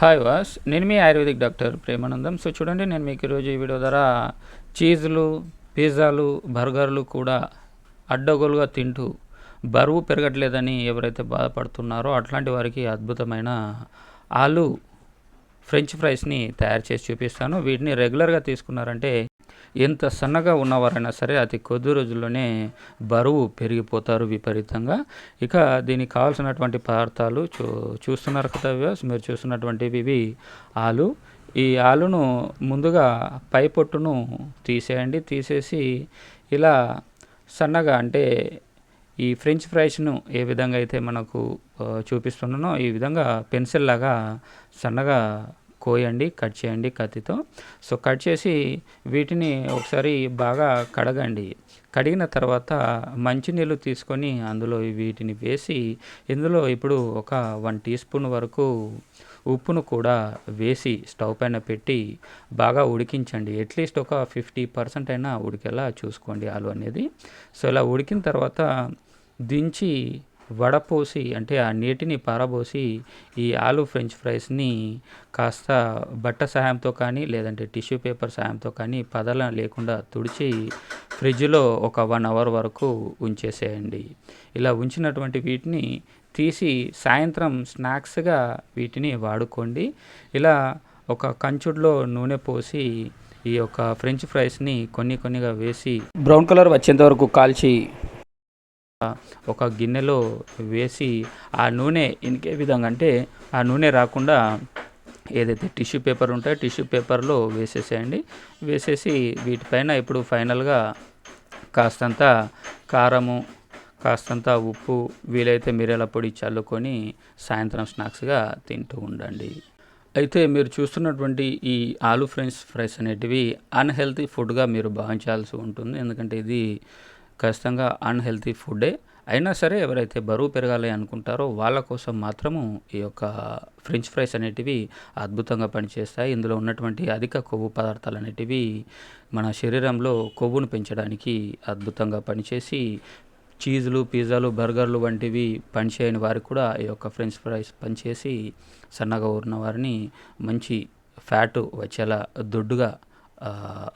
Hi వాస్ నేను మీ ఆయుర్వేదిక్ డాక్టర్ ప్రేమానందం. సో చూడండి నేను మీకు ఈరోజు ఈ వీడియో ద్వారా చీజులు పిజ్జాలు బర్గర్లు కూడా అడ్డగోలుగా తింటూ బరువు పెరగట్లేదని ఎవరైతే బాధపడుతున్నారో అట్లాంటి వారికి అద్భుతమైన ఆలు ఫ్రెంచ్ ఫ్రైస్ని తయారు చేసి చూపిస్తాను. వీటిని రెగ్యులర్గా తీసుకున్నారంటే ఎంత సన్నగా ఉన్నవారైనా సరే అతి కొద్ది రోజుల్లోనే బరువు పెరిగిపోతారు విపరీతంగా. ఇక దీనికి కావాల్సినటువంటి పదార్థాలు చూ చూస్తున్నారు కదా వ్యూస్ మీరు చూస్తున్నటువంటివి ఇవి ఆలు. ఈ ఆలును ముందుగా పై పొట్టును తీసేయండి. తీసేసి ఇలా సన్నగా అంటే ఈ ఫ్రెంచ్ ఫ్రైస్ను ఏ విధంగా అయితే మనకు చూపిస్తున్నానో ఈ విధంగా పెన్సిల్ లాగా సన్నగా కోయండి కట్ చేయండి కత్తితో. సో కట్ చేసి వీటిని ఒకసారి బాగా కడగండి. కడిగిన తర్వాత మంచినీళ్ళు తీసుకొని అందులో వీటిని వేసి ఇందులో ఇప్పుడు ఒక వన్ టీ స్పూన్ వరకు ఉప్పును కూడా వేసి స్టవ్ పైన పెట్టి బాగా ఉడికించండి. అట్లీస్ట్ ఒక ఫిఫ్టీ పర్సెంట్ అయినా ఉడికేలా చూసుకోండి ఆలు అనేది. సో ఇలా ఉడికిన తర్వాత దించి వడపోసి అంటే ఆ నీటిని పారబోసి ఈ ఆలు ఫ్రెంచ్ ఫ్రైస్ని కాస్త బట్ట సహాయంతో కానీ లేదంటే టిష్యూ పేపర్ సహాయంతో కానీ పదల లేకుండా తుడిచి ఫ్రిడ్జ్లో ఒక వన్ అవర్ వరకు ఉంచేసేయండి. ఇలా ఉంచినటువంటి వీటిని తీసి సాయంత్రం స్నాక్స్గా వీటిని వాడుకోండి. ఇలా ఒక కంచుడులో నూనె పోసి ఈ యొక్క ఫ్రెంచ్ ఫ్రైస్ని కొన్ని కొన్నిగా వేసి బ్రౌన్ కలర్ వచ్చేంత వరకు కాల్చి ఒక గిన్నెలో వేసి ఆ నూనె ఇంకే విధంగా అంటే ఆ నూనె రాకుండా ఏదైతే టిష్యూ పేపర్ ఉంటాయో టిష్యూ పేపర్లో వేసేసేయండి. వేసేసి వీటిపైన ఇప్పుడు ఫైనల్గా కాస్తంత కారము కాస్తంత ఉప్పు వీలైతే మిరియాల పొడి చల్లుకొని సాయంత్రం స్నాక్స్గా తింటూ ఉండండి. అయితే మీరు చూస్తున్నటువంటి ఈ ఆలు ఫ్రెంచ్ ఫ్రైస్ అనేటివి అన్హెల్తీ ఫుడ్గా మీరు భావించాల్సి ఉంటుంది. ఎందుకంటే ఇది ఖచ్చితంగా అన్హెల్తీ ఫుడ్డే అయినా సరే ఎవరైతే బరువు పెరగాలి అనుకుంటారో వాళ్ళ కోసం మాత్రము ఈ యొక్క ఫ్రెంచ్ ఫ్రైస్ అనేటివి అద్భుతంగా పనిచేస్తాయి. ఇందులో ఉన్నటువంటి అధిక కొవ్వు పదార్థాలు అనేటివి మన శరీరంలో కొవ్వును పెంచడానికి అద్భుతంగా పనిచేసి చీజులు పిజ్జాలు బర్గర్లు వంటివి పనిచేయని వారికి కూడా ఈ యొక్క ఫ్రెంచ్ ఫ్రైస్ పనిచేసి సన్నగా ఊరిన వారిని మంచి ఫ్యాట్ వచ్చేలా దొడ్డుగా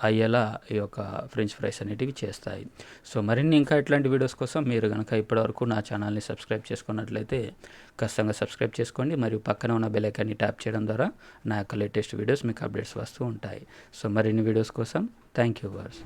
అయ్యేలా ఈ యొక్క ఫ్రెంచ్ ఫ్రైస్ అనేటివి చేస్తాయి. సో మరిన్ని ఇంకా ఇట్లాంటి వీడియోస్ కోసం మీరు కనుక ఇప్పటివరకు నా ఛానల్ని సబ్స్క్రైబ్ చేసుకున్నట్లయితే ఖచ్చితంగా సబ్స్క్రైబ్ చేసుకోండి. మరియు పక్కన ఉన్న బెలైకాన్ని ట్యాప్ చేయడం ద్వారా నా యొక్క లేటెస్ట్ వీడియోస్ మీకు అప్డేట్స్ వస్తూ ఉంటాయి. సో మరిన్ని వీడియోస్ కోసం థ్యాంక్ యూ వర్స్